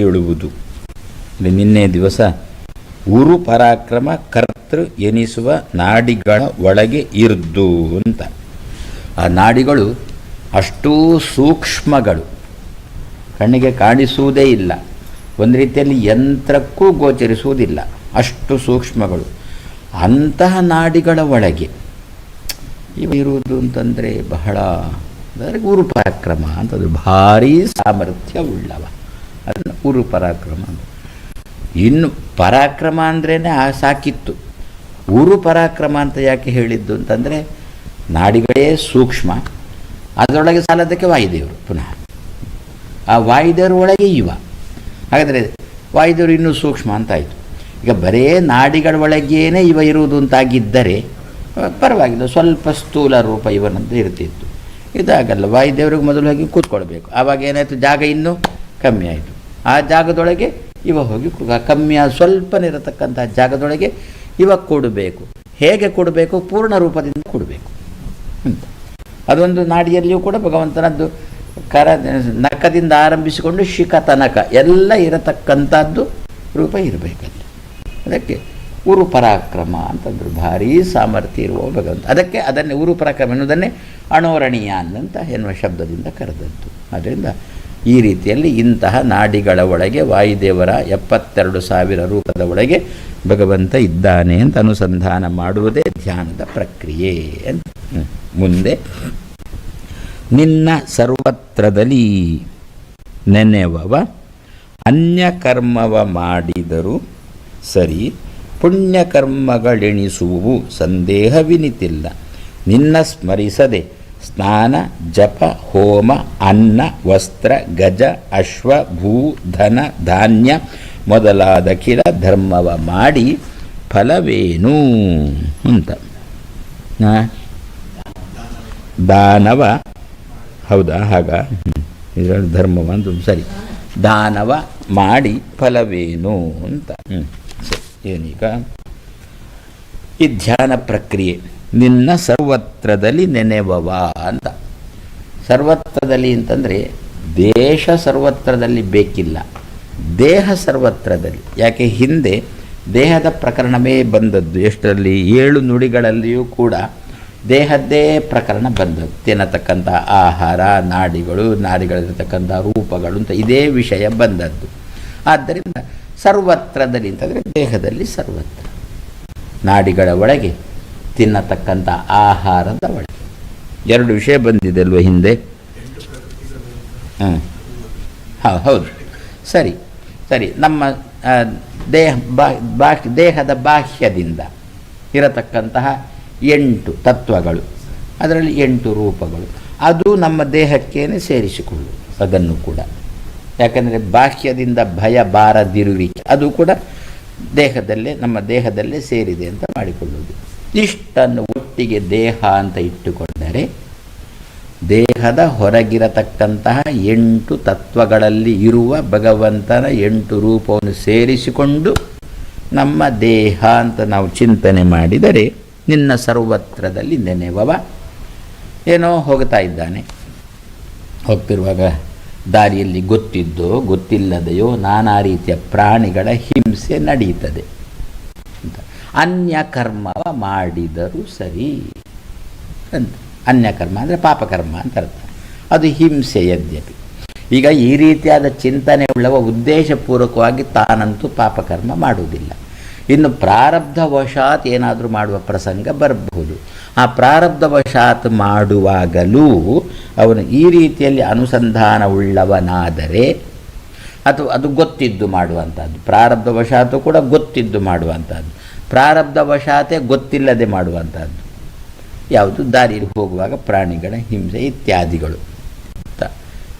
ಹೇಳುವುದು. ನಿನ್ನೆ ದಿವಸ ಉರು ಪರಾಕ್ರಮ ಕರ್ತೃ ಎನಿಸುವ ನಾಡಿಗಳ ಒಳಗೆ ಇರ್ದು ಅಂತ. ಆ ನಾಡಿಗಳು ಅಷ್ಟೂ ಸೂಕ್ಷ್ಮಗಳು. ಕಣ್ಣಿಗೆ ಕಾಣಿಸುವುದೇ ಇಲ್ಲ. ಒಂದು ರೀತಿಯಲ್ಲಿ ಯಂತ್ರಕ್ಕೂ ಗೋಚರಿಸುವುದಿಲ್ಲ. ಅಷ್ಟು ಸೂಕ್ಷ್ಮಗಳು. ಅಂತಹ ನಾಡಿಗಳ ಒಳಗೆ ಇರುವುದು ಅಂತಂದರೆ ಬಹಳ, ಅಂದರೆ ಗುರು ಪರಾಕ್ರಮ ಅಂತಂದ್ರೆ ಭಾರೀ ಸಾಮರ್ಥ್ಯ ಉಳ್ಳವ. ಅದನ್ನು ಉರು ಪರಾಕ್ರಮ ಇನ್ನು ಪರಾಕ್ರಮ ಅಂದ್ರೇ ಆ ಸಾಕಿತ್ತು. ಉರು ಪರಾಕ್ರಮ ಅಂತ ಯಾಕೆ ಹೇಳಿದ್ದು ಅಂತಂದರೆ ನಾಡಿಗಳೇ ಸೂಕ್ಷ್ಮ, ಅದರೊಳಗೆ ಸಾಲದಕ್ಕೆ ವಾಯುದೇವರು ಪುನಃ. ಆ ವಾಯುದೇವರ ಒಳಗೆ ಇವ. ಹಾಗಾದರೆ ವಾಯುದೇವರು ಇನ್ನೂ ಸೂಕ್ಷ್ಮ ಅಂತಾಯಿತು ಈಗ ಬರೇ ನಾಡಿಗಳ ಒಳಗೇನೆ ಇವ ಇರುವುದು ಅಂತಾಗಿದ್ದರೆ, ಪರವಾಗಿಲ್ಲ, ಸ್ವಲ್ಪ ಸ್ಥೂಲ ರೂಪ ಇವನಂತ ಇರ್ತಿತ್ತು. ಇದಾಗಲ್ಲ, ವಾಯುದೇವರಿಗೆ ಮೊದಲು ಹೋಗಿ ಕೂತ್ಕೊಳ್ಬೇಕು. ಆವಾಗ ಏನಾಯಿತು? ಜಾಗ ಇನ್ನೂ ಕಮ್ಮಿ ಆಯಿತು. ಆ ಜಾಗದೊಳಗೆ ಇವ ಹೋಗಿ ಕಮ್ಮಿ ಸ್ವಲ್ಪ ಇರತಕ್ಕಂಥ ಜಾಗದೊಳಗೆ ಇವ ಕೊಡಬೇಕು. ಹೇಗೆ ಕೊಡಬೇಕು? ಪೂರ್ಣ ರೂಪದಿಂದ ಕೊಡಬೇಕು. ಅಂತ. ಅದೊಂದು ನಾಡಿಯಲ್ಲಿಯೂ ಕೂಡ ಭಗವಂತನದ್ದು ಕರ ನಕದಿಂದ ಆರಂಭಿಸಿಕೊಂಡು ಶಿಖ ತನಕ ಎಲ್ಲ ಇರತಕ್ಕಂಥದ್ದು ರೂಪ ಇರಬೇಕಲ್ಲಿ. ಅದಕ್ಕೆ ಉರು ಪರಾಕ್ರಮ ಅಂತಂದರು. ಭಾರೀ ಸಾಮರ್ಥ್ಯ ಇರುವ ಭಗವಂತ. ಅದಕ್ಕೆ ಅದನ್ನೇ ಉರು ಪರಾಕ್ರಮ ಎನ್ನುವುದನ್ನೇ ಅಣೋರಣೀಯ ಅನ್ನಂತ ಎನ್ನುವ ಶಬ್ದದಿಂದ ಕರೆದದ್ದು. ಅದರಿಂದ ಈ ರೀತಿಯಲ್ಲಿ ಇಂತಹ ನಾಡಿಗಳ ಒಳಗೆ ವಾಯುದೇವರ ಎಪ್ಪತ್ತೆರಡು ಸಾವಿರ ರೂಪದ ಒಳಗೆ ಭಗವಂತ ಇದ್ದಾನೆ ಅಂತ ಅನುಸಂಧಾನ ಮಾಡುವುದೇ ಧ್ಯಾನದ ಪ್ರಕ್ರಿಯೆ ಅಂತ. ಮುಂದೆ. ನಿನ್ನ ಸರ್ವತ್ರದಲ್ಲಿ ನೆನೆವವ ಅನ್ಯಕರ್ಮವ ಮಾಡಿದರೂ ಸರಿ ಪುಣ್ಯಕರ್ಮಗಳೆಣಿಸುವು ಸಂದೇಹವಿನಿತಿಲ್ಲ. ನಿನ್ನ ಸ್ಮರಿಸದೆ ಸ್ನಾನ, ಜಪ, ಹೋಮ, ಅನ್ನ, ವಸ್ತ್ರ, ಗಜ, ಅಶ್ವ, ಭೂ, ಧನ, ಧಾನ್ಯ ಮೊದಲಾದ ಕಿಲ ಧರ್ಮವ ಮಾಡಿ ಫಲವೇನು ಅಂತ? ದಾನವ, ಹೌದಾ? ಹಾಗ? ಇದರಲ್ಲಿ ಧರ್ಮವ ಅಂತ ಸರಿ. ದಾನವ ಮಾಡಿ ಫಲವೇನು ಅಂತ. ಏನೀಗ? ಈ ಧ್ಯಾನ ಪ್ರಕ್ರಿಯೆ. ನಿನ್ನ ಸರ್ವತ್ರದಲ್ಲಿ ನೆನೆವವ ಅಂತ. ಸರ್ವತ್ರದಲ್ಲಿ ಅಂತಂದರೆ ದೇಶ ಸರ್ವತ್ರದಲ್ಲಿ ಬೇಕಿಲ್ಲ. ದೇಹ ಸರ್ವತ್ರದಲ್ಲಿ. ಯಾಕೆ ಹಿಂದೆ ದೇಹದ ಪ್ರಕರಣವೇ ಬಂದದ್ದು. ಎಷ್ಟರಲ್ಲಿ? ಏಳು ನುಡಿಗಳಲ್ಲಿಯೂ ಕೂಡ ದೇಹದ್ದೇ ಪ್ರಕರಣ ಬಂದದ್ದು. ತಿನ್ನತಕ್ಕಂಥ ಆಹಾರ, ನಾಡಿಗಳು ನಾಡಿಗಳಲ್ಲಿರ್ತಕ್ಕಂಥ ರೂಪಗಳು ಅಂತ ಇದೇ ವಿಷಯ ಬಂದದ್ದು. ಆದ್ದರಿಂದ ಸರ್ವತ್ರದಲ್ಲಿ ಅಂತಂದರೆ ದೇಹದಲ್ಲಿ ಸರ್ವತ್ರ. ನಾಡಿಗಳ ಒಳಗೆ ತಿನ್ನತಕ್ಕಂಥ ಆಹಾರದ ಒಳಗೆ ಎರಡು ವಿಷಯ ಬಂದಿದೆ ಅಲ್ವ ಹಿಂದೆ? ಹಾಂ. ಹೌ, ಹೌದು. ಸರಿ ಸರಿ. ನಮ್ಮ ದೇಹ, ಬಾ ದೇಹದ ಬಾಹ್ಯದಿಂದ ಇರತಕ್ಕಂತಹ ಎಂಟು ತತ್ವಗಳು. ಅದರಲ್ಲಿ ಎಂಟು ರೂಪಗಳು. ಅದು ನಮ್ಮ ದೇಹಕ್ಕೇನೆ ಸೇರಿಸಿಕೊಳ್ಳು ಅದನ್ನು ಕೂಡ. ಯಾಕಂದರೆ ಬಾಹ್ಯದಿಂದ ಭಯ ಬಾರದಿರುವಿಕೆ, ಅದು ಕೂಡ ದೇಹದಲ್ಲೇ, ನಮ್ಮ ದೇಹದಲ್ಲೇ ಸೇರಿದೆ ಅಂತ ಮಾಡಿಕೊಳ್ಳುವುದು. ಇಷ್ಟನ್ನು ಒಟ್ಟಿಗೆ ದೇಹ ಅಂತ ಇಟ್ಟುಕೊಂಡರೆ ದೇಹದ ಹೊರಗಿರತಕ್ಕಂತಹ ಎಂಟು ತತ್ವಗಳಲ್ಲಿ ಇರುವ ಭಗವಂತನ ಎಂಟು ರೂಪವನ್ನು ಸೇರಿಸಿಕೊಂಡು ನಮ್ಮ ದೇಹ ಅಂತ ನಾವು ಚಿಂತನೆ ಮಾಡಿದರೆ ನಿನ್ನ ಸರ್ವತ್ರದಲ್ಲಿ ನೆನೆವವ. ಏನೋ ಹೋಗ್ತಾ ಇದ್ದಾನೆ. ಹೋಗ್ತಿರುವಾಗ ದಾರಿಯಲ್ಲಿ ಗೊತ್ತಿದ್ದೋ ಗೊತ್ತಿಲ್ಲದೆಯೋ ನಾನಾ ರೀತಿಯ ಪ್ರಾಣಿಗಳ ಹಿಂಸೆ ನಡೆಯುತ್ತದೆ ಅನ್ಯ ಕರ್ಮವ ಮಾಡಿದರೂ ಸರಿ ಅಂತ. ಅನ್ಯಕರ್ಮ ಅಂದರೆ ಪಾಪಕರ್ಮ ಅಂತ ಅರ್ಥ. ಅದು ಹಿಂಸೆ ಯದ್ಯಪಿ. ಈಗ ಈ ರೀತಿಯಾದ ಚಿಂತನೆ ಉಳ್ಳವ ಉದ್ದೇಶಪೂರ್ವಕವಾಗಿ ತಾನಂತೂ ಪಾಪಕರ್ಮ ಮಾಡುವುದಿಲ್ಲ. ಇನ್ನು ಪ್ರಾರಬ್ಧವಶಾತ್ ಏನಾದರೂ ಮಾಡುವ ಪ್ರಸಂಗ ಬರಬಹುದು ಆ ಪ್ರಾರಬ್ಧವಶಾತ್ ಮಾಡುವಾಗಲೂ ಅವನು ಈ ರೀತಿಯಲ್ಲಿ ಅನುಸಂಧಾನ ಉಳ್ಳವನಾದರೆ ಅಥವಾ ಅದು ಗೊತ್ತಿದ್ದು ಮಾಡುವಂಥದ್ದು ಪ್ರಾರಬ್ಧವಶಾತು ಕೂಡ ಗೊತ್ತಿದ್ದು ಮಾಡುವಂಥದ್ದು ಪ್ರಾರಬ್ಧವಶಾತೆ ಗೊತ್ತಿಲ್ಲದೆ ಮಾಡುವಂಥದ್ದು ಯಾವುದು? ದಾರಿಯಲ್ಲಿ ಹೋಗುವಾಗ ಪ್ರಾಣಿಗಳ ಹಿಂಸೆ ಇತ್ಯಾದಿಗಳು.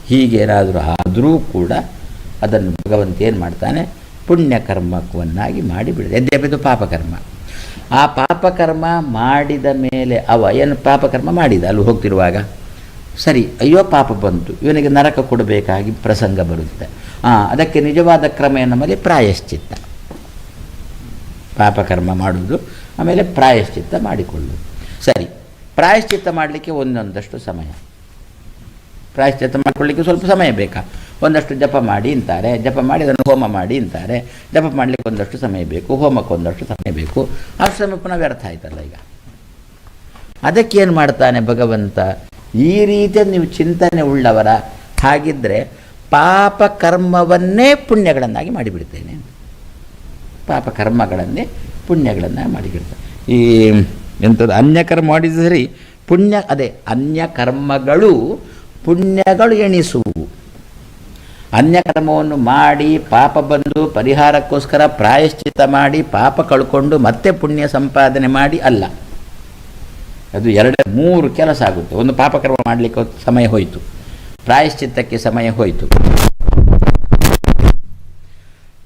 ಹೀಗೇನಾದರೂ ಆದರೂ ಕೂಡ ಅದನ್ನು ಭಗವಂತ ಏನು ಮಾಡ್ತಾನೆ? ಪುಣ್ಯಕರ್ಮವನ್ನಾಗಿ ಮಾಡಿಬಿಡಿದೆ ಇದು ಪಾಪಕರ್ಮ. ಆ ಪಾಪಕರ್ಮ ಮಾಡಿದ ಮೇಲೆ ಅವ ಏನು ಪಾಪಕರ್ಮ ಮಾಡಿದ? ಅಲ್ಲಿ ಹೋಗ್ತಿರುವಾಗ, ಸರಿ, ಅಯ್ಯೋ ಪಾಪ ಬಂತು. ಇವನಿಗೆ ನರಕ ಕೊಡಬೇಕಾಗಿ ಪ್ರಸಂಗ ಬರುತ್ತೆ ಹಾಂ ಅದಕ್ಕೆ ನಿಜವಾದ ಕ್ರಮ ನಮ್ಮಲ್ಲಿ ಪ್ರಾಯಶ್ಚಿತ್ತ. ಪಾಪಕರ್ಮ ಮಾಡುವುದು, ಆಮೇಲೆ ಪ್ರಾಯಶ್ಚಿತ್ತ ಮಾಡಿಕೊಳ್ಳುವುದು. ಸರಿ, ಪ್ರಾಯಶ್ಚಿತ್ತ ಮಾಡಲಿಕ್ಕೆ ಒಂದೊಂದಷ್ಟು ಸಮಯ. ಪ್ರಾಯಶ್ಚಿತ್ತ ಮಾಡಿಕೊಳ್ಳಿಕ್ಕೆ ಸ್ವಲ್ಪ ಸಮಯ ಬೇಕಾ? ಒಂದಷ್ಟು ಜಪ ಮಾಡಿ ಅಂತಾರೆ ಜಪ ಮಾಡಿ ಅದನ್ನು ಹೋಮ ಮಾಡಿ ಅಂತಾರೆ ಜಪ ಮಾಡಲಿಕ್ಕೆ ಒಂದಷ್ಟು ಸಮಯ ಬೇಕು, ಹೋಮಕ್ಕೆ ಒಂದಷ್ಟು ಸಮಯ ಬೇಕು. ಆ ಸಮಯ ಪುನಃ ವ್ಯರ್ಥ ಆಯ್ತಲ್ಲ ಈಗ. ಅದಕ್ಕೇನು ಮಾಡ್ತಾನೆ ಭಗವಂತ? ಈ ರೀತಿಯ ನೀವು ಚಿಂತನೆ ಉಳ್ಳವರ ಹಾಗಿದ್ದರೆ ಪಾಪ ಕರ್ಮವನ್ನೇ ಪುಣ್ಯಗಳನ್ನಾಗಿ ಮಾಡಿಬಿಡ್ತೇನೆ. ಪಾಪ ಕರ್ಮಗಳನ್ನೇ ಪುಣ್ಯಗಳನ್ನು ಮಾಡಿಬಿಡ್ತೇನೆ ಈ ಎಂಥದ್ದು ಅನ್ಯಕರ್ಮ ಮಾಡಿದ ಸರಿ, ಪುಣ್ಯ ಅದೇ, ಅನ್ಯ ಕರ್ಮಗಳು ಪುಣ್ಯಗಳು ಎಣಿಸುವು. ಅನ್ಯಕರ್ಮವನ್ನು ಮಾಡಿ ಪಾಪ ಬಂದು ಪರಿಹಾರಕ್ಕೋಸ್ಕರ ಪ್ರಾಯಶ್ಚಿತ್ತ ಮಾಡಿ ಪಾಪ ಕಳ್ಕೊಂಡು ಮತ್ತೆ ಪುಣ್ಯ ಸಂಪಾದನೆ ಮಾಡಿ ಅಲ್ಲ. ಅದು ಎರಡು, ಮೂರು ಕೆಲಸ ಆಗುತ್ತೆ. ಒಂದು ಪಾಪಕರ್ಮ ಮಾಡಲಿಕ್ಕೆ ಸಮಯ ಹೋಯಿತು. ಪ್ರಾಯಶ್ಚಿತ್ತಕ್ಕೆ ಸಮಯ ಹೋಯಿತು.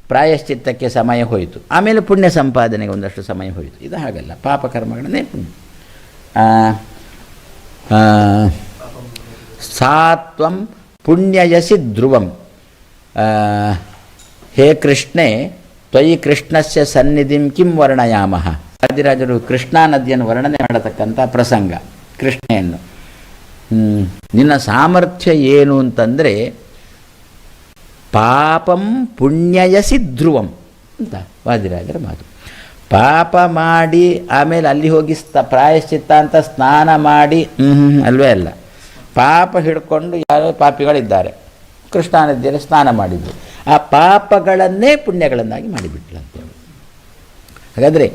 ಪ್ರಾಯಶ್ಚಿತ್ತಕ್ಕೆ ಸಮಯ ಹೋಯಿತು. ಆಮೇಲೆ ಪುಣ್ಯ ಸಂಪಾದನೆಗೆ ಒಂದಷ್ಟು ಸಮಯ ಹೋಯಿತು. ಇದು ಹಾಗಲ್ಲ. ಪಾಪಕರ್ಮಗಳನ್ನೇ ಪುಣ್ಯ. ಸಾತ್ವಂ ಪುಣ್ಯಯಸಿ ಧ್ರುವಂ. ಹೇ ಕೃಷ್ಣೆ, ತ್ವಯಿ ಕೃಷ್ಣಸ್ಯ ಸನ್ನಿಧಿಂ ಕಿಂ ವರ್ಣಯಾಮಃ. ಆದಿರಾಜರು ಕೃಷ್ಣಾ ನದಿಯನ್ನು ವರ್ಣನೆ ಮಾಡತಕ್ಕಂಥ ಪ್ರಸಂಗ ಕೃಷ್ಣೆಯನ್ನು. ನಿನ್ನ ಸಾಮರ್ಥ್ಯ ಏನು ಅಂತಂದರೆ ಪಾಪಂ ಪುಣ್ಯಯಸಿ ಧ್ರುವಂ ಅಂತ ವಾದಿರಾಜರ ಮಾತು. ಪಾಪ ಮಾಡಿ ಆಮೇಲೆ ಅಲ್ಲಿ ಹೋಗಿ ಸ್ತ ಪ್ರಾಯಶ್ಚಿತ್ತ ಅಂತ ಸ್ನಾನ ಮಾಡಿ ಅಲ್ವೇ ಅಲ್ಲ. ಪಾಪ ಹಿಡ್ಕೊಂಡು ಯಾರೋ ಪಾಪಿಗಳಿದ್ದಾರೆ. ಕೃಷ್ಣಾ ನದಿಯಲ್ಲಿ ಸ್ನಾನ ಮಾಡಿದ್ದು ಆ ಪಾಪಗಳನ್ನೇ ಪುಣ್ಯಗಳನ್ನಾಗಿ ಮಾಡಿಬಿಟ್ಲಂತೇಳಿ ಹಾಗಾದರೆ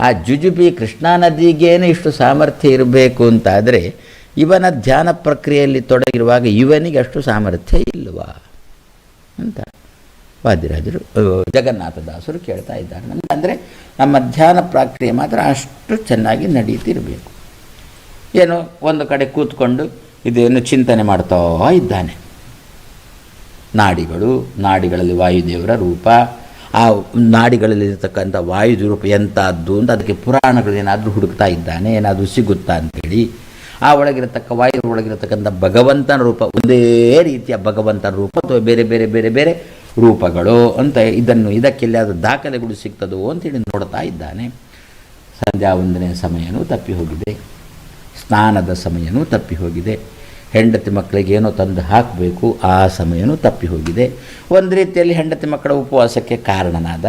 ಆ ಜುಜುಬಿ ಕೃಷ್ಣಾ ನದಿಗೇನು ಇಷ್ಟು ಸಾಮರ್ಥ್ಯ ಇರಬೇಕು ಅಂತಾದರೆ ಇವನ ಧ್ಯಾನ ಪ್ರಕ್ರಿಯೆಯಲ್ಲಿ ತೊಡಗಿರುವಾಗ ಇವನಿಗೆ ಅಷ್ಟು ಸಾಮರ್ಥ್ಯ ಇಲ್ವಾ ಅಂತ. ವಾದಿರಾಜರು ಜಗನ್ನಾಥದಾಸರು ಕೇಳ್ತಾ ಇದ್ದಾರೆ. ನಮ್ಗೆ ಅಂದರೆ ನಮ್ಮ ಧ್ಯಾನ ಪ್ರಕ್ರಿಯೆ ಮಾತ್ರ ಅಷ್ಟು ಚೆನ್ನಾಗಿ ನಡೀತಿರಬೇಕು. ಏನು ಒಂದು ಕಡೆ ಕೂತ್ಕೊಂಡು ಇದೇನು ಚಿಂತನೆ ಮಾಡ್ತಾ ಇದ್ದಾನೆ. ನಾಡಿಗಳು, ನಾಡಿಗಳಲ್ಲಿ ವಾಯುದೇವರ ರೂಪ, ಆ ನಾಡಿಗಳಲ್ಲಿರ್ತಕ್ಕಂಥ ವಾಯುದ ರೂಪ ಎಂಥದ್ದು ಅಂತ ಅದಕ್ಕೆ ಪುರಾಣಗಳು ಏನಾದರೂ ಹುಡುಕ್ತಾ ಇದ್ದಾನೆ, ಏನಾದರೂ ಸಿಗುತ್ತಾ ಅಂತೇಳಿ. ಆ ಒಳಗಿರತಕ್ಕ ವಾಯು ಒಳಗಿರತಕ್ಕಂಥ ಭಗವಂತನ ರೂಪ, ಒಂದೇ ರೀತಿಯ ಭಗವಂತನ ರೂಪ ಅಥವಾ ಬೇರೆ ಬೇರೆ ಬೇರೆ ಬೇರೆ ರೂಪಗಳು ಅಂತ ಇದನ್ನು ಇದಕ್ಕೆಲ್ಲಾದರೂ ದಾಖಲೆಗಳು ಸಿಗ್ತದೋ ಅಂತೇಳಿ ನೋಡ್ತಾ ಇದ್ದಾನೆ. ಸಂಧ್ಯಾ ಒಂದನೇ ಸಮಯನೂ ತಪ್ಪಿ ಹೋಗಿದೆ. ಸ್ನಾನದ ಸಮಯನೂ ತಪ್ಪಿ ಹೋಗಿದೆ. ಹೆಂಡತಿ ಮಕ್ಕಳಿಗೆ ಏನೋ ತಂದು ಹಾಕಬೇಕು, ಆ ಸಮಯನೂ ತಪ್ಪಿ ಹೋಗಿದೆ. ಒಂದು ರೀತಿಯಲ್ಲಿ ಹೆಂಡತಿ ಮಕ್ಕಳ ಉಪವಾಸಕ್ಕೆ ಕಾರಣನಾದ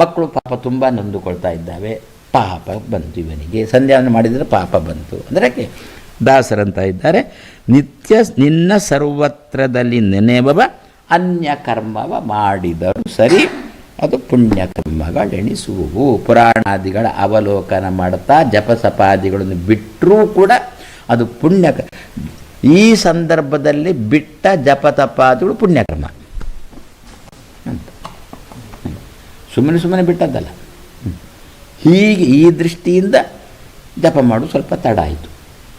ಮಕ್ಕಳು ಪಾಪ ತುಂಬ ನೊಂದುಕೊಳ್ತಾ ಇದ್ದಾವೆ. ಪಾಪ ಬಂತು ಇವನಿಗೆ. ಸಂಧ್ಯಾವನ್ನು ಮಾಡಿದರೆ ಪಾಪ ಬಂತು. ಅಂದರೆ ದಾಸರಂತ ಇದ್ದಾರೆ. ನಿತ್ಯ ನಿನ್ನ ಸರ್ವತ್ರದಲ್ಲಿ ನೆನೆವವ ಅನ್ಯ ಕರ್ಮವ ಮಾಡಿದರು. ಸರಿ? ಅದು ಪುಣ್ಯಕರ್ಮಗಳೆಣಿಸುವು ಪುರಾಣಾದಿಗಳ ಅವಲೋಕನ ಮಾಡ್ತಾ ಜಪಸಪಾದಿಗಳನ್ನು ಬಿಟ್ಟರೂ ಕೂಡ ಅದು ಪುಣ್ಯ ಈ ಸಂದರ್ಭದಲ್ಲಿ ಬಿಟ್ಟ ಜಪತಪಾದಿಗಳು ಪುಣ್ಯಕರ್ಮ ಅಂತ. ಸುಮ್ಮನೆ ಸುಮ್ಮನೆ ಬಿಟ್ಟದ್ದಲ್ಲ. ಹೀಗೆ ಈ ದೃಷ್ಟಿಯಿಂದ ಜಪ ಮಾಡೋದು ಸ್ವಲ್ಪ ತಡ ಆಯಿತು.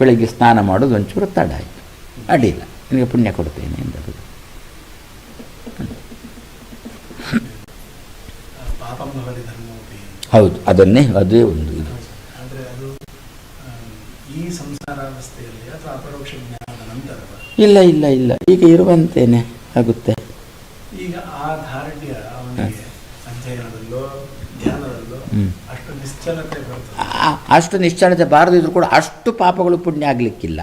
ಬೆಳಗ್ಗೆ ಸ್ನಾನ ಮಾಡೋದು ಒಂಚೂರು ತಡ ಆಯಿತು. ಅಡ್ಡಿಲ್ಲ. ನಿನಗೆ ಪುಣ್ಯ ಕೊಡ್ತೇನೆ ಎಂದರು ಹೌದು, ಅದನ್ನೇ, ಅದೇ ಒಂದು ಇದು. ಇಲ್ಲ ಇಲ್ಲ ಇಲ್ಲ. ಈಗ ಇರುವಂತೇನೆ, ಆಗುತ್ತೆ. ಈಗ ಆ ಅವನಿಗೆ ಅಧ್ಯಯನದಲ್ಲೋ ಧ್ಯಾನದಲ್ಲೋ ಹ್ಮ್. ಅಷ್ಟು ನಿಶ್ಚಲತೆ ಬಾರದಿದ್ರು ಕೂಡ ಅಷ್ಟು ಪಾಪಗಳು ಪುಣ್ಯ ಆಗಲಿಕ್ಕಿಲ್ಲ.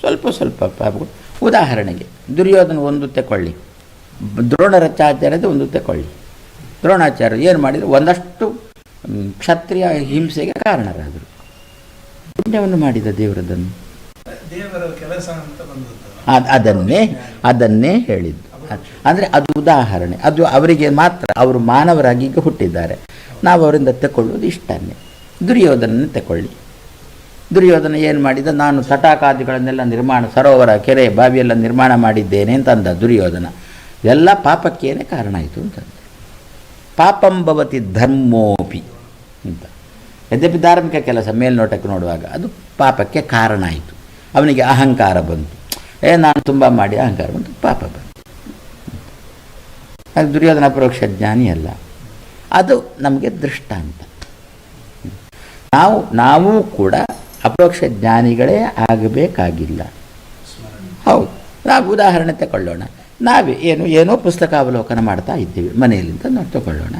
ಸ್ವಲ್ಪ ಸ್ವಲ್ಪ ಪಾಪಗಳು. ಉದಾಹರಣೆಗೆ ದುರ್ಯೋಧನ ಒಂದು ತೆಕೊಳ್ಳಿ ದ್ರೋಣರಚಾಚಾರ್ಯದ ಒಂದು ತೆಕೊಳ್ಳಿ ದ್ರೋಣಾಚಾರ್ಯ ಏನು ಮಾಡಿದ್ರು? ಒಂದಷ್ಟು ಕ್ಷತ್ರಿಯ ಹಿಂಸೆಗೆ ಕಾರಣರಾದರು. ಪುಣ್ಯವನ್ನು ಮಾಡಿದ ದೇವರದನ್ನು. ಅದನ್ನೇ ಅದನ್ನೇ ಹೇಳಿದ್ದು. ಅಂದರೆ ಅದು ಉದಾಹರಣೆ. ಅದು ಅವರಿಗೆ ಮಾತ್ರ, ಅವರು ಮಾನವರಾಗಿ ಈಗ ಹುಟ್ಟಿದ್ದಾರೆ. ನಾವು ಅವರಿಂದ ತಗೊಳ್ಳೋದು ಇಷ್ಟನ್ನೇ. ದುರ್ಯೋಧನನ್ನು ತಗೊಳ್ಳಿ ದುರ್ಯೋಧನ ಏನು ಮಾಡಿದ? ನಾನು ತಟಾಕಾದಿಗಳನ್ನೆಲ್ಲ ನಿರ್ಮಾಣ, ಸರೋವರ, ಕೆರೆ, ಬಾವಿಯೆಲ್ಲ ನಿರ್ಮಾಣ ಮಾಡಿದ್ದೇನೆ ಅಂತಂದ ದುರ್ಯೋಧನ. ಎಲ್ಲ ಪಾಪಕ್ಕೇನೆ ಕಾರಣ ಆಯಿತು ಅಂತಂದ ಪಾಪಂ ಭವತಿ ಧರ್ಮೋಪಿ ಅಂತ. ಯದ್ಯಪಿ ಧಾರ್ಮಿಕ ಕೆಲಸ, ಮೇಲ್ನೋಟಕ್ಕೆ ನೋಡುವಾಗ ಅದು ಪಾಪಕ್ಕೆ ಕಾರಣ ಆಯಿತು. ಅವನಿಗೆ ಅಹಂಕಾರ ಬಂತು. ಏ, ನಾನು ತುಂಬ ಮಾಡಿ ಅಹಂಕಾರ ಬಂತು, ಪಾಪ ಬಂತು. ದುರ್ಯೋಧನ ಪರೋಕ್ಷ ಜ್ಞಾನಿ ಅಲ್ಲ. ಅದು ನಮಗೆ ದೃಷ್ಟಾಂತ ನಾವು, ನಾವೂ ಕೂಡ ಅಪರೋಕ್ಷ ಜ್ಞಾನಿಗಳೇ ಆಗಬೇಕಾಗಿಲ್ಲ. ಹೌದು. ನಾವು ಉದಾಹರಣೆ ತಗೊಳ್ಳೋಣ. ನಾವೇ ಏನು, ಏನೋ ಪುಸ್ತಕ ಅವಲೋಕನ ಮಾಡ್ತಾ ಇದ್ದೀವಿ. ಮನೆಯಲ್ಲಿಂದ ನಾವು ತಗೊಳ್ಳೋಣ.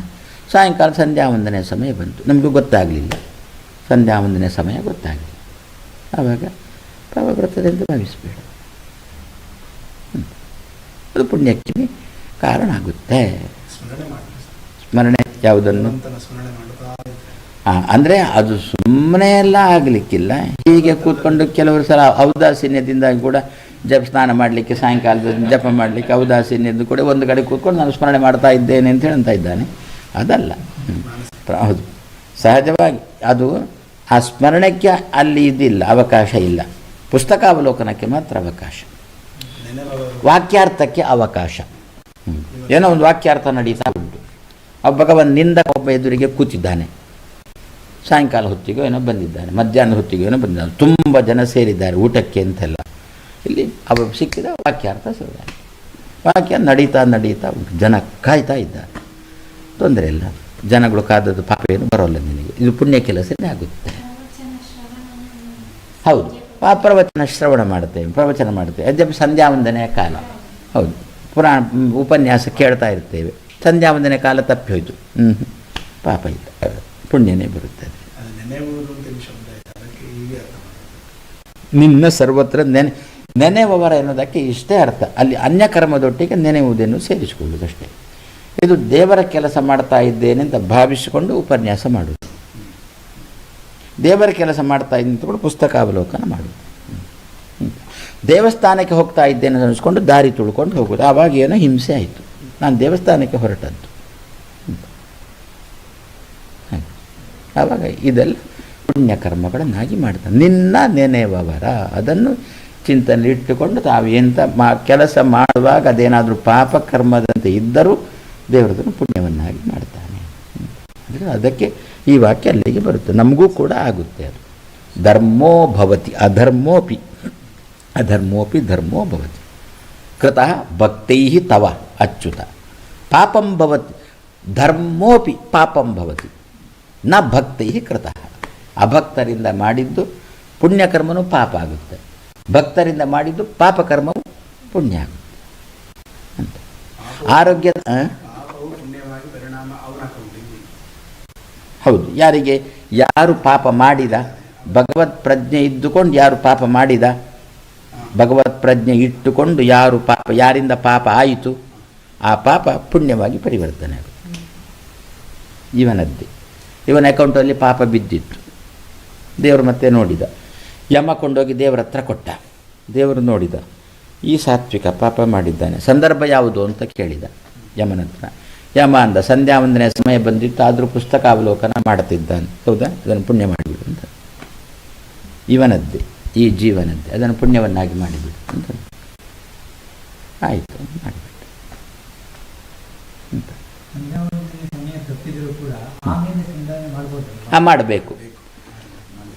ಸಾಯಂಕಾಲ ಸಂಧ್ಯಾ ವಂದನೆ ಸಮಯ ಬಂತು. ನಮಗೂ ಗೊತ್ತಾಗಲಿಲ್ಲ. ಸಂಧ್ಯಾ ವಂದನೆ ಸಮಯ ಗೊತ್ತಾಗಲಿಲ್ಲ. ಆವಾಗ ಅಂತ ಭಾವಿಸಬೇಡ. ಅದು ಪುಣ್ಯಕ್ಕೆ ಕಾರಣ ಆಗುತ್ತೆ ಸ್ಮರಣೆ ಯಾವುದನ್ನು? ಅಂದರೆ ಅದು ಸುಮ್ಮನೆ ಎಲ್ಲ ಆಗಲಿಕ್ಕಿಲ್ಲ. ಹೀಗೆ ಕೂತ್ಕೊಂಡು ಕೆಲವರು ಸಲ ಔದಾಸೀನ್ಯದಿಂದಾಗಿ ಕೂಡ ಜಪ ಸ್ನಾನ ಮಾಡಲಿಕ್ಕೆ ಸಾಯಂಕಾಲದ ಜಪ ಮಾಡಲಿಕ್ಕೆ ಔದಾಸೀನ್ಯದ್ದು ಕೂಡ ಒಂದು ಕಡೆ ಕೂತ್ಕೊಂಡು ನಾನು ಸ್ಮರಣೆ ಮಾಡ್ತಾ ಇದ್ದೇನೆ ಅಂತ ಹೇಳ್ತಾ ಇದ್ದಾನೆ. ಅದಲ್ಲ. ಹೌದು. ಸಹಜವಾಗಿ ಅದು ಆ ಸ್ಮರಣಕ್ಕೆ ಅಲ್ಲಿ ಇದಿಲ್ಲ ಅವಕಾಶ ಇಲ್ಲ. ಪುಸ್ತಕಾವಲೋಕನಕ್ಕೆ ಮಾತ್ರ ಅವಕಾಶ. ವಾಕ್ಯಾರ್ಥಕ್ಕೆ ಅವಕಾಶ. ಏನೋ ಒಂದು ವಾಕ್ಯಾರ್ಥ ನಡೀತಾ ಉಂಟು. ಆ ಭಗವನ್ನಿಂದ ಒಬ್ಬ ಎದುರಿಗೆ ಕೂತಿದ್ದಾನೆ. ಸಾಯಂಕಾಲ ಹೊತ್ತಿಗೆ ಏನೋ ಬಂದಿದ್ದಾನೆ, ಮಧ್ಯಾಹ್ನ ಹೊತ್ತಿಗೆ ಏನೋ ಬಂದಿದ್ದಾನೆ, ತುಂಬ ಜನ ಸೇರಿದ್ದಾರೆ ಊಟಕ್ಕೆ ಅಂತೆಲ್ಲ. ಇಲ್ಲಿ ಅವ ಸಿಕ್ಕಿದ ವಾಕ್ಯಾರ್ಥ ಸಿಗುತ್ತೆ ವಾಕ್ಯ ನಡೀತಾ ನಡೀತಾ ಉಂಟು. ಜನ ಕಾಯ್ತಾ ಇದ್ದಾರೆ. ತೊಂದರೆ ಇಲ್ಲ. ಜನಗಳು ಕಾದದ್ದು ಪಾಪ ಏನು ಬರೋಲ್ಲ ನಿನಗೆ. ಇದು ಪುಣ್ಯ ಕೆಲಸನೇ ಆಗುತ್ತೆ. ಹೌದು. ಆ ಪ್ರವಚನ ಶ್ರವಣ ಮಾಡ್ತೇವೆ, ಪ್ರವಚನ ಮಾಡುತ್ತೆ ಅದ್ಯಪ ಸಂಧ್ಯಾ ವಂದನೆಯ ಕಾಲ. ಹೌದು. ಪುರಾಣ ಉಪನ್ಯಾಸ ಕೇಳ್ತಾ ಇರ್ತೇವೆ. ಸಂಧ್ಯಾ ವಂದನೆ ಕಾಲ ತಪ್ಪಿ ಹೋಯಿತು. ಹ್ಞೂ ಪಾಪ ಇಲ್ಲ. ಪುಣ್ಯನೇ ಬರುತ್ತದೆ ನಿನ್ನ ಸರ್ವತ್ರ ನೆನೆ ನೆನೆಯುವವರ ಎನ್ನುವುದಕ್ಕೆ ಇಷ್ಟೇ ಅರ್ಥ. ಅಲ್ಲಿ ಅನ್ಯಕರ್ಮದೊಟ್ಟಿಗೆ ನೆನೆಯುವುದನ್ನು ಸೇರಿಸಿಕೊಳ್ಳುವುದಷ್ಟೇ ಇದು ದೇವರ ಕೆಲಸ ಮಾಡ್ತಾ ಇದ್ದೇನೆ ಅಂತ ಭಾವಿಸಿಕೊಂಡು ಉಪನ್ಯಾಸ ಮಾಡುವುದು. ದೇವರ ಕೆಲಸ ಮಾಡ್ತಾ ಇದ್ದೀನಿ ಅಂತ ಕೂಡ ಪುಸ್ತಕಾವಲೋಕನ ಮಾಡುವುದು. ದೇವಸ್ಥಾನಕ್ಕೆ ಹೋಗ್ತಾ ಇದ್ದೇನೆ ಅಂತ ಅನಿಸ್ಕೊಂಡು ದಾರಿ ತುಳ್ಕೊಂಡು ಹೋಗೋದು. ಆವಾಗ ಏನೋ ಹಿಂಸೆ ಆಯಿತು. ನಾನು ದೇವಸ್ಥಾನಕ್ಕೆ ಹೊರಟದ್ದು. ಆವಾಗ ಇದೆಲ್ಲ ಪುಣ್ಯಕರ್ಮಗಳನ್ನಾಗಿ ಮಾಡ್ತಾನೆ ನಿನ್ನ ನೆನೆವವರ, ಅದನ್ನು ಚಿಂತನೆ ಇಟ್ಟುಕೊಂಡು ತಾವು ಎಂಥ ಮಾ, ಕೆಲಸ ಮಾಡುವಾಗ ಅದೇನಾದರೂ ಪಾಪ ಕರ್ಮದಂತೆ ಇದ್ದರೂ ದೇವರದನ್ನು ಪುಣ್ಯವನ್ನಾಗಿ ಮಾಡ್ತಾನೆ. ಅಂದರೆ ಅದಕ್ಕೆ ಈ ವಾಕ್ಯ ಅಲ್ಲಿಗೆ ಬರುತ್ತೆ. ನಮಗೂ ಕೂಡ ಆಗುತ್ತೆ ಅದು. ಧರ್ಮೋ ಭವತಿ, ಅಧರ್ಮೋಪಿ. ಅಧರ್ಮೋಪಿ ಧರ್ಮೋ ಭವತಿ. ಕೃತಃ ಭಕ್ತೈ ತವ ಅಚ್ಯುತ. ಪಾಪಂ ಭವತಿ. ಧರ್ಮೋಪಿ ಪಾಪಂ ಭವತಿ. ನ ಭಕ್ತೈ ಕೃತಃ. ಅಭಕ್ತರಿಂದ ಮಾಡಿದ್ದು ಪುಣ್ಯಕರ್ಮನೂ ಪಾಪ ಆಗುತ್ತೆ. ಭಕ್ತರಿಂದ ಮಾಡಿದ್ದು ಪಾಪಕರ್ಮವು ಪುಣ್ಯ ಆಗುತ್ತೆ. ಅಂತ. ಆರೋಗ್ಯ ಹೌದು. ಯಾರಿಗೆ ಯಾರು ಪಾಪ ಮಾಡಿದ, ಭಗವತ್ ಪ್ರಜ್ಞೆ ಇದ್ದುಕೊಂಡು ಯಾರು ಪಾಪ ಮಾಡಿದ ಭಗವತ್ ಪ್ರಜ್ಞೆ ಇಟ್ಟುಕೊಂಡು ಯಾರು ಪಾಪ, ಯಾರಿಂದ ಪಾಪ ಆಯಿತು, ಆ ಪಾಪ ಪುಣ್ಯವಾಗಿ ಪರಿವರ್ತನೆ ಆಗುತ್ತೆ. ಇವನದ್ದೇ. ಇವನ ಅಕೌಂಟಲ್ಲಿ ಪಾಪ ಬಿದ್ದಿತ್ತು. ದೇವರು ಮತ್ತೆ ನೋಡಿದ. ಯಮ ಕೊಂಡೋಗಿ ದೇವರ ಹತ್ರ ಕೊಟ್ಟ. ದೇವರು ನೋಡಿದ. ಈ ಸಾತ್ವಿಕ ಪಾಪ ಮಾಡಿದ್ದಾನೆ. ಸಂದರ್ಭ ಯಾವುದು ಅಂತ ಕೇಳಿದ ಯಮನ ಹತ್ರ. ಯಮ ಅಂದ, ಸಂಧ್ಯಾ ವಂದನೆ ಸಮಯ ಬಂದಿತ್ತು, ಆದರೂ ಪುಸ್ತಕ ಅವಲೋಕನ ಮಾಡುತ್ತಿದ್ದಾನೆ ಹೌದಾ? ಅದನ್ನು ಪುಣ್ಯ ಮಾಡಿಬಿಡು ಅಂತ. ಇವನದ್ದೇ. ಈ ಜೀವನದ್ದೇ. ಅದನ್ನು ಪುಣ್ಯವನ್ನಾಗಿ ಮಾಡಿಬಿಡು ಅಂತ ಆಯಿತು, ಮಾಡಿಬಿಟ್ಟು. ಹಾಂ ಮಾಡಬೇಕು.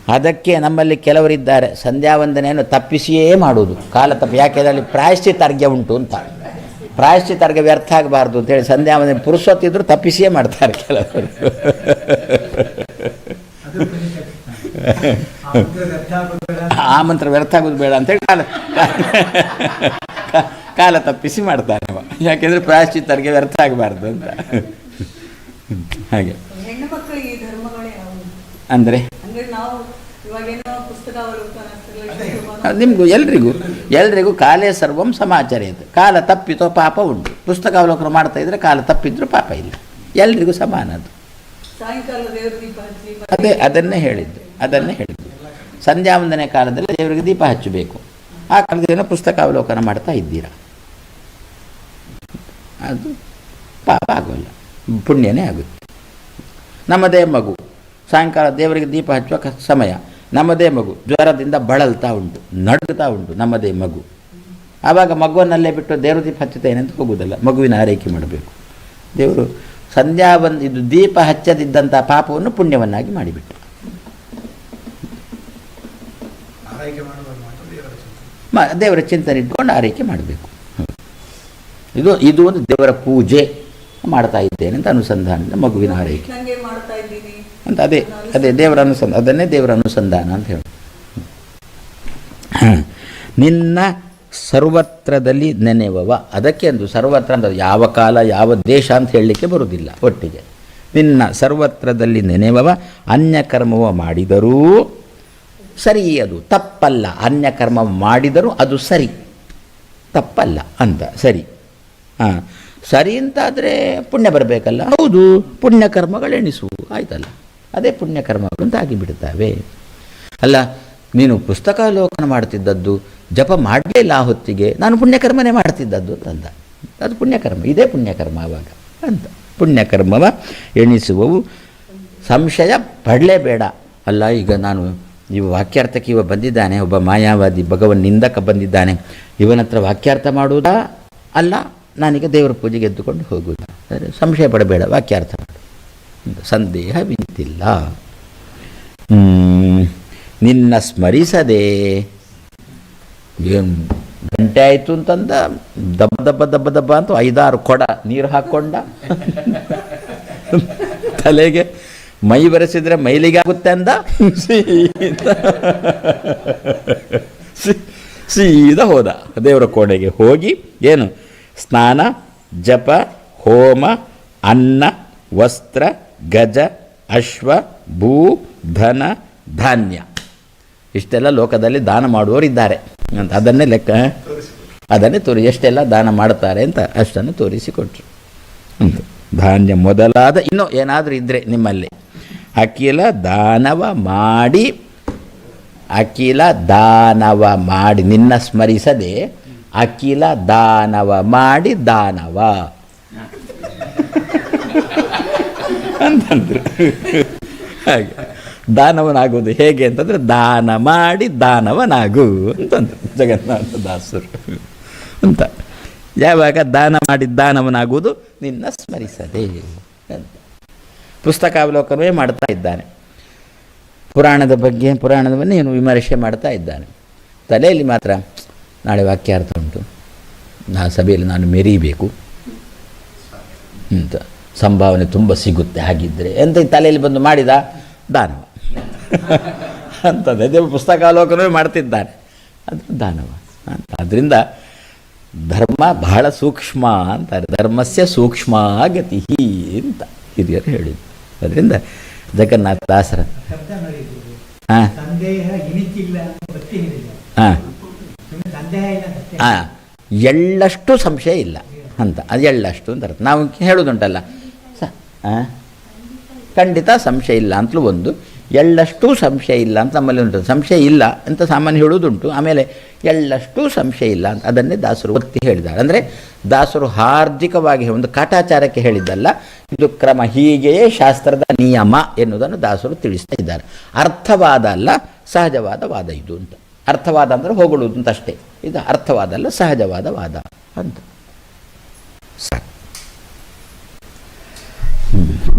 ಅದಕ್ಕೆ ನಮ್ಮಲ್ಲಿ ಕೆಲವರಿದ್ದಾರೆ. ಸಂಧ್ಯಾ ವಂದನೆಯನ್ನು ತಪ್ಪಿಸಿಯೇ ಮಾಡುವುದು. ಕಾಲ ತಪ್ಪು ಯಾಕೆಂದರೆ ಅದರಲ್ಲಿ ಪ್ರಾಯಶ್ಚಿತ ಅರ್ಘ್ಯ ಉಂಟು ಅಂತ. ಪ್ರಾಯಶ್ಚಿತ ಅರ್ಘ್ಯ ವ್ಯರ್ಥ ಆಗಬಾರ್ದು ಅಂತೇಳಿ ಸಂಧ್ಯಾ ವಂದನೆ ಪುರುಷೊತ್ತಿದ್ರು ತಪ್ಪಿಸಿಯೇ ಮಾಡ್ತಾರೆ ಕೆಲವರು ಅದು ಪುಣ್ಯ ತಪ್ಪಿಸ್ತಾನೆ. ಆ ಮಂತ್ರ ವ್ಯರ್ಥ ಆಗೋದು ಬೇಡ. ಆ ಮಂತ್ರ ವ್ಯರ್ಥ ಆಗೋದು ಬೇಡ ಅಂತೇಳಿ ಕಾಲ ಕಾಲ- ಕಾಲ ತಪ್ಪಿಸಿ ಮಾಡ್ತಾನೆ ಅವ. ಯಾಕೆಂದರೆ ಪ್ರಾಯಶ್ಚಿತ್ತರಿಗೆ ವ್ಯರ್ಥ ಆಗಬಾರ್ದು ಅಂತ. ಹಾಗೆ. ಹೆಣ್ಣು ಮಕ್ಕಳಿಗೆ ಈ ಧರ್ಮಗಳೇ ಯಾವುವು ಅಂದರೆ? ಅಂದ್ರೆ ನಾವು ಇವಾಗೇನೋ ಪುಸ್ತಕ ಅವಲೋಕನ ಅದೇ. ನಿಮಗೂ ಎಲ್ರಿಗೂ. ಎಲ್ರಿಗೂ ಕಾಲೇ ಸರ್ವಂ ಸಮಾಚರ್ಯತೆ. ಕಾಲ ತಪ್ಪಿತೋ ಪಾಪ ಉಂಟು. ಪುಸ್ತಕ ಅವಲೋಕನ ಮಾಡ್ತಾ ಇದ್ರೆ ಕಾಲ ತಪ್ಪಿದ್ರೂ ಪಾಪ ಇಲ್ಲ. ಎಲ್ರಿಗೂ ಸಮಾನ ಅದು ಅದೇ ಅದನ್ನೇ ಹೇಳಿದ್ದು. ಅದನ್ನೇ ಹೇಳಿದ್ದು. ಸಂಧ್ಯಾ ವಂದನೆ ಕಾಲದಲ್ಲಿ ದೇವರಿಗೆ ದೀಪ ಹಚ್ಚಬೇಕು. ಆ ಕಾಲದಲ್ಲಿ ಪುಸ್ತಕ ಅವಲೋಕನ ಮಾಡ್ತಾ ಇದ್ದೀರಾ? ಅದು ಪಾಪ ಆಗೋಲ್ಲ. ಪುಣ್ಯನೇ ಆಗುತ್ತೆ. ನಮ್ಮದೇ ಮಗು, ಸಾಯಂಕಾಲ ದೇವರಿಗೆ ದೀಪ ಹಚ್ಚುವ ಸಮಯ. ನಮ್ಮದೇ ಮಗು, ಜ್ವರದಿಂದ ಬಳಲ್ತಾ ಉಂಟು, ನಡುಗ್ತಾ ಉಂಟು, ನಮ್ಮದೇ ಮಗು. ಆವಾಗ ಮಗುವನ್ನಲ್ಲೇ ಬಿಟ್ಟು ದೇವರ ದೀಪ ಹಚ್ಚುತ್ತೇನೆ ಅಂತ ಹೋಗುವುದಲ್ಲ, ಮಗುವಿನ ಆರೈಕೆ ಮಾಡಬೇಕು. ದೇವರು ಸಂಧ್ಯಾ ಬಂದು ಇದು ದೀಪ ಹಚ್ಚದಿದ್ದಂಥ ಪಾಪವನ್ನು ಪುಣ್ಯವನ್ನಾಗಿ ಮಾಡಿಬಿಟ್ಟು ಆರೈಕೆ ಮಾಡುವಾಗ ಮಾತ್ರ ದೇವರ ಚಿಂತನೆ ಮ ದೇವರ ಚಿಂತನೆ ಇಟ್ಕೊಂಡು ಆರೈಕೆ ಮಾಡಬೇಕು. ಇದು ಇದು ಒಂದು ದೇವರ ಪೂಜೆ ಮಾಡ್ತಾ ಇದ್ದೇನೆ ಅಂತ ಅನುಸಂಧಾನದಿಂದ ಮಗುವಿನ ಆರೈಕೆ. ನಂಗೆ ಮಾಡ್ತಾ ಇದ್ದೀನಿ. ಅಂತ ಅದೇ ಅದೇ ದೇವರ ಅನುಸಂಧಾನ ಅದನ್ನೇ ದೇವರ ಅನುಸಂಧಾನ ಅಂತ ಹೇಳಿ ನಿನ್ನ ಸರ್ವತ್ರದಲ್ಲಿ ನೆನೆವವ ಅದಕ್ಕೆ ಒಂದು ಸರ್ವತ್ರ ಅಂದ್ರೆ ಯಾವ ಕಾಲ ಯಾವ ದೇಶ ಅಂತ ಹೇಳಲಿಕ್ಕೆ ಬರುವುದಿಲ್ಲ ಒಟ್ಟಿಗೆ. ನಿನ್ನ ಸರ್ವತ್ರದಲ್ಲಿ ನೆನೆಯುವವ ಅನ್ಯಕರ್ಮವ ಮಾಡಿದರೂ ಸರಿ ಅದು ತಪ್ಪಲ್ಲ. ಅನ್ಯಕರ್ಮ ಮಾಡಿದರೂ ಅದು ಸರಿ. ತಪ್ಪಲ್ಲ ಅಂತ, ಸರಿ. ಹಾಂ ಸರಿ ಅಂತಾದರೆ ಪುಣ್ಯ ಬರಬೇಕಲ್ಲ? ಹೌದು ಪುಣ್ಯಕರ್ಮಗಳೆಣಿಸು ಆಯ್ತಲ್ಲ. ಅದೇ ಪುಣ್ಯಕರ್ಮಗಳು ಅಂತ ಆಗಿಬಿಡ್ತವೆ ಅಲ್ಲ, ನೀನು ಪುಸ್ತಕ ಲೋಕನ ಮಾಡ್ತಿದ್ದದ್ದು, ಜಪ ಮಾಡಲೇ ಇಲ್ಲ ಹೊತ್ತಿಗೆ, ನಾನು ಪುಣ್ಯಕರ್ಮನೇ ಮಾಡ್ತಿದ್ದದ್ದು ಅಂತಂದ. ಅದು ಪುಣ್ಯಕರ್ಮ ಇದೇ ಪುಣ್ಯಕರ್ಮ ಆವಾಗ ಅಂತ. ಪುಣ್ಯಕರ್ಮವ ಎಣಿಸುವವು. ಸಂಶಯ ಪಡಲೇಬೇಡ. ಅಲ್ಲ, ಈಗ ನಾನು ಇವ ವಾಕ್ಯಾರ್ಥಕ್ಕೆ ಇವ ಬಂದಿದ್ದಾನೆ, ಒಬ್ಬ ಮಾಯಾವಾದಿ ಭಗವನ್ ನಿಂದಕ ಬಂದಿದ್ದಾನೆ. ಇವನ ಹತ್ರ ವಾಕ್ಯಾರ್ಥ ಮಾಡುವುದಾ? ಅಲ್ಲ, ನಾನೀಗ ದೇವರ ಪೂಜೆಗೆ ಎದ್ದುಕೊಂಡು ಹೋಗುವುದಾ? ಸಂಶಯ ಪಡಬೇಡ, ವಾಕ್ಯಾರ್ಥ ಸಂದೇಹವಿಂತಿಲ್ಲ ನಿನ್ನ ಸ್ಮರಿಸದೆ. ಏನು ಗಂಟೆ ಆಯಿತು ಅಂತಂದ? ದಬ್ಬ ದಬ್ಬ ದಬ್ಬ ದಬ್ಬ ಅಂತ ಐದಾರು ಕೊಡ ನೀರು ಹಾಕ್ಕೊಂಡ ತಲೆಗೆ ಮೈ ಬರೆಸಿದ್ರೆ ಮೈಲಿಗೆ ಆಗುತ್ತೆ ಅಂದ? ಸೀದಾ ಹೋದ. ದೇವರ ಕೋಣೆಗೆ ಹೋಗಿ ಏನು? ಸ್ನಾನ, ಜಪ, ಹೋಮ, ಅನ್ನ, ವಸ್ತ್ರ, ಗಜ, ಅಶ್ವ, ಭೂ, ಧನ, ಧಾನ್ಯ. ಇಷ್ಟೆಲ್ಲ ಲೋಕದಲ್ಲಿ ದಾನ ಮಾಡುವವರಿದ್ದಾರೆ ಅಂತ ಅದನ್ನೇ ಲೆಕ್ಕ. ಅದನ್ನೇ ತೋರಿ, ಎಷ್ಟೆಲ್ಲ ದಾನ ಮಾಡ್ತಾರೆ ಅಂತ ಅಷ್ಟನ್ನು ತೋರಿಸಿಕೊಟ್ರು. ಧಾನ್ಯ ಮೊದಲಾದ ಇನ್ನೂ ಏನಾದರೂ ಇದ್ದರೆ ನಿಮ್ಮಲ್ಲಿ. ಅಖಿಲ ದಾನವ ಮಾಡಿ, ಅಖಿಲ ದಾನವ ಮಾಡಿ, ನಿನ್ನ ಸ್ಮರಿಸದೆ ಅಖಿಲ ದಾನವ ಮಾಡಿ ದಾನವ. ಅಂತಂದ್ರು. ಹಾಗೆ. ದಾನವನಾಗುವುದು ಹೇಗೆ ಅಂತಂದ್ರೆ ದಾನ ಮಾಡಿ ದಾನವನಾಗು ಅಂತಂದರು. ಜಗನ್ನಾಥ ದಾಸರು. ಅಂತ. ಯಾವಾಗ ದಾನ ಮಾಡಿ ದಾನವನಾಗುವುದು? ನಿನ್ನ ಸ್ಮರಿಸದೆ ಅಂತ. ಪುಸ್ತಕಾವಲೋಕನವೇ ಮಾಡ್ತಾ ಇದ್ದಾನೆ. ಪುರಾಣದ ಬಗ್ಗೆ ಪುರಾಣದವನ್ನೇ ಏನು ವಿಮರ್ಶೆ ಮಾಡ್ತಾ ಇದ್ದಾನೆ. ತಲೆಯಲ್ಲಿ ಮಾತ್ರ ನಾಳೆ ವಾಕ್ಯಾರ್ಥ ಉಂಟು. ನಾ ಸಭೆಯಲ್ಲಿ ನಾನು ಮೆರೀಬೇಕು. ಅಂತ ಸಂಭಾವನೆ ತುಂಬ ಸಿಗುತ್ತೆ ಹಾಗಿದ್ದರೆ ಎಂತ ತಲೆಯಲ್ಲಿ ಬಂದು ಮಾಡಿದ? ದಾನವ. ಅಂತ ಪುಸ್ತಕಾವಲೋಕನವೇ ಮಾಡ್ತಿದ್ದಾನೆ. ಅದು ದಾನವ. ಅಂತ ಅದರಿಂದ ಧರ್ಮ ಬಹಳ ಸೂಕ್ಷ್ಮ ಅಂತಾರೆ. ಧರ್ಮಸ್ಯ ಸೂಕ್ಷ್ಮ ಗತಿ ಅಂತ ಹಿರಿಯರು ಹೇಳಿದ್ರು. ಅದರಿಂದ ಜಗನ್ನಾಥ ದಾಸರ. ಶಬ್ದ ನೋಡಿದ್ದೀವಿ ಹಾಂ. ಹಾಂ. ಹಾಂ. ಎಳ್ಳಷ್ಟು ಸಂಶಯ ಇಲ್ಲ ಅಂತ. ಅದು ಎಳ್ಳಷ್ಟು ಅಂತ ಅರ್ಥ. ನಾವು ಹೇಳೋದುಂಟಲ್ಲ ಸ? ಖಂಡಿತ ಸಂಶಯ ಇಲ್ಲ ಅಂತಲೂ ಒಂದು. ಎಳ್ಳಷ್ಟು ಸಂಶಯ ಇಲ್ಲ ಅಂತ ನಮ್ಮಲ್ಲಿ ಉಂಟು. ಸಂಶಯ ಇಲ್ಲ ಅಂತ ಸಾಮಾನ್ಯ ಹೇಳುವುದುಂಟು. ಆಮೇಲೆ ಎಳ್ಳಷ್ಟು ಸಂಶಯ ಇಲ್ಲ ಅಂತ ಅದನ್ನೇ ದಾಸರು ಒತ್ತಿ ಹೇಳಿದ್ದಾರೆ. ಅಂದರೆ ದಾಸರು ಹಾರ್ದಿಕವಾಗಿ ಒಂದು ಕಾಟಾಚಾರಕ್ಕೆ ಹೇಳಿದ್ದಲ್ಲ. ಇದು ಕ್ರಮ ಹೀಗೆಯೇ ಶಾಸ್ತ್ರದ ನಿಯಮ ಎನ್ನುವುದನ್ನು ದಾಸರು ತಿಳಿಸ್ತಾ ಇದ್ದಾರೆ. ಅರ್ಥವಾದ ಅಲ್ಲ ಸಹಜವಾದ ವಾದ ಇದು ಅಂತ. ಅರ್ಥವಾದ ಅಂದರೆ ಹೊಗಳುವುದು ಅಂತ ಅಷ್ಟೇ. ಇದು ಅರ್ಥವಾದ ಅಲ್ಲ ಸಹಜವಾದ ವಾದ ಅಂತ. ಸಾಕು.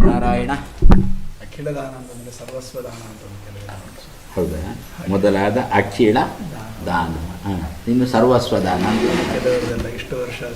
ನಾರಾಯಣ. ಹೌದಾ? ಮೊದಲಾದ ಅಕ್ಷೀಣ ದಾನ. ಇನ್ನು ಸರ್ವಸ್ವ ದಾನ ಕೆಲವರೆಲ್ಲ ಇಷ್ಟು ವರ್ಷ